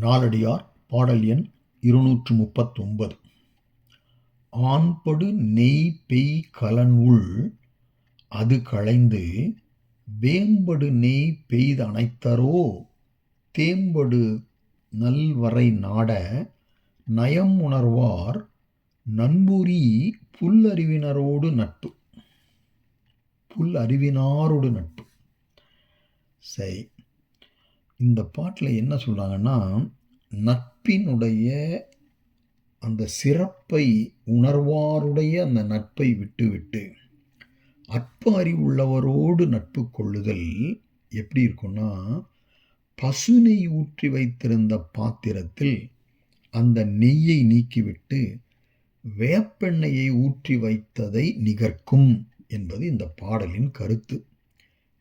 நாலடியார் பாடல் எண் இருநூற்று முப்பத்தொன்பது ஆண்படு நெய் பெய் கலனுள் அது களைந்து வேம்படு நெய் பெய்தனைத்தரோ தேம்படு நல்வரை நாட நயம் உணர்வார் நண்புரி புல்லறிவினரோடு நட்பு. புல் அறிவினாரோடு நட்பு. சரி. இந்த பாட்டில் என்ன சொல்கிறாங்கன்னா நட்பினுடைய அந்த சிறப்பை உணர்வாருடைய அந்த நட்பை விட்டுவிட்டு அற்ப அறிவுள்ளவரோடு நட்பு கொள்ளுதல் எப்படி இருக்குன்னா பசுனை ஊற்றி வைத்திருந்த பாத்திரத்தில் அந்த நெய்யை நீக்கிவிட்டு வேப்பெண்ணெயை ஊற்றி வைத்ததை நிகர்க்கும் என்பது இந்த பாடலின் கருத்து.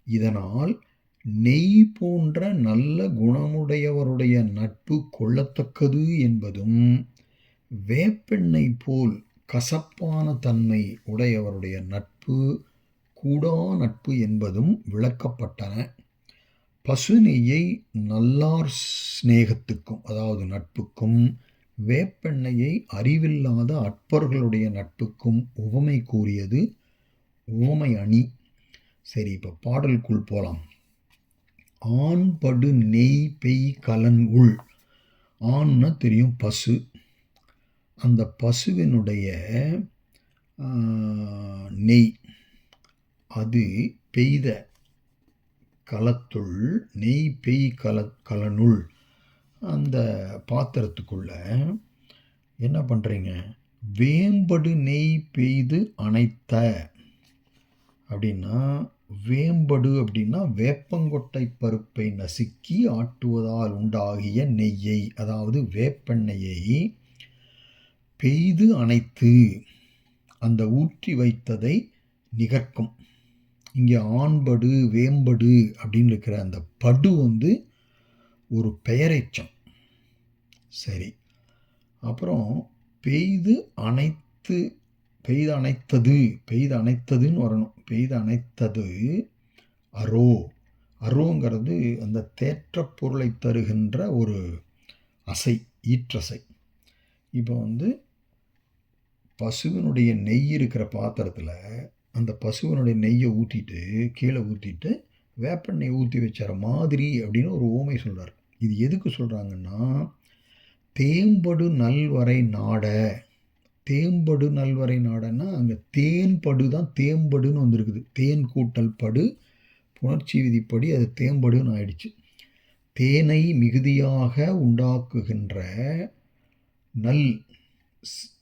இதனால் நெய் போன்ற நல்ல குணமுடையவருடைய நட்பு கொள்ளத்தக்கது என்பதும் வேப்பெண்ணெய் போல் கசப்பான தன்மை உடையவருடைய நட்பு கூடா நட்பு என்பதும் விளக்கப்பட்டன. பசு நெய்யை நல்லார் சிநேகத்துக்கும் அதாவது நட்புக்கும் வேப்பெண்ணையை அறிவில்லாத அற்பர்களுடைய நட்புக்கும் உவமை கூறியது உவமை அணி. சரி இப்போ பாடலுக்குள் போகலாம் ஆண் படு நெய் பெய் கலன் உள். ஆண்னா தெரியும் பசு. அந்த பசுவினுடைய நெய் அது பெய்த களத்துள் நெய் பெய் கல கலனுள். அந்த பாத்திரத்துக்குள்ள என்ன பண்ணுறீங்க வேம்படு நெய் பெய்து அணைத்த. அப்படின்னா வேம்படு அப்படின்னா வேப்பங்கொட்டை பருப்பை நசுக்கி ஆட்டுவதால் உண்டாகிய நெய்யை அதாவது வேப்பெண்ணெயை பெய்து அணைத்து அந்த ஊற்றி வைத்ததை நிகர்க்கும். இங்கே ஆண்படு வேம்படு அப்படின்னு இருக்கிற அந்த படு வந்து ஒரு பெயரைச்சம் சரி. அப்புறம் பெய்து அனைத்து பெய்து அணைத்தது பெய்து அணைத்ததுன்னு வரணும். பெய்து அணைத்தது அரோ அரோங்கிறது அந்த தேற்ற பொருளை தருகின்ற ஒரு அசை ஈற்றசை. இப்போ வந்து பசுவினுடைய நெய் இருக்கிற பாத்திரத்தில் அந்த பசுவினுடைய நெய்யை ஊற்றிட்டு கீழே ஊற்றிட்டு வேப்பெண்ணெய் ஊற்றி வச்சார மாதிரி அப்படின்னு ஒரு ஓமை சொல்கிறார் இது எதுக்கு சொல்கிறாங்கன்னா தேம்படு நல்வரை நாட. தேம்படு நல்வரை நாடன்னா அங்கே தேன்படு தான் தேம்படுன்னு வந்திருக்குது. தேன் கூட்டல் படு புணர்ச்சி விதிப்படி அது தேம்படுன்னு ஆயிடுச்சு. தேனை மிகுதியாக உண்டாக்குகின்ற நல்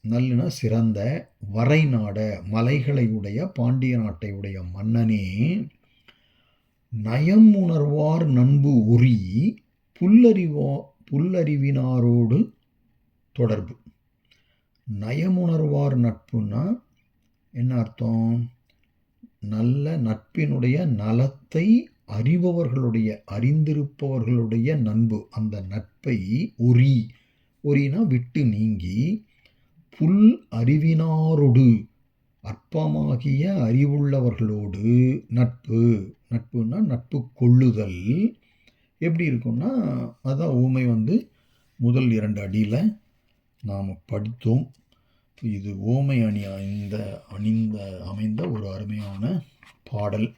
நல்லுனா சிறந்த வரை நாட மலைகளை உடைய பாண்டிய நாட்டை உடைய மன்னனே நயம் உணர்வார் நண்பு உரி புல்லறிவா புல்லறிவினாரோடு தொடர்பு. நயமுணர்வார் நட்புன்னா என்ன அர்த்தம்? நல்ல நட்பினுடைய நலத்தை அறிபவர்களுடைய அறிந்திருப்பவர்களுடைய நண்பு. அந்த நட்பை ஒரி. ஒரினா விட்டு நீங்கி புல் அறிவினாரோடு. அற்பமாகிய அறிவுள்ளவர்களோடு நட்பு. நட்புன்னா நட்பு கொள்ளுதல். எப்படி இருக்கும்னா அதான் ஊமை வந்து முதல் இரண்டு அடியில் நாம் படித்தோம். இது ஓமை அணி அணிந்த அணிந்த அமைந்த ஒரு அருமையான பாடல்.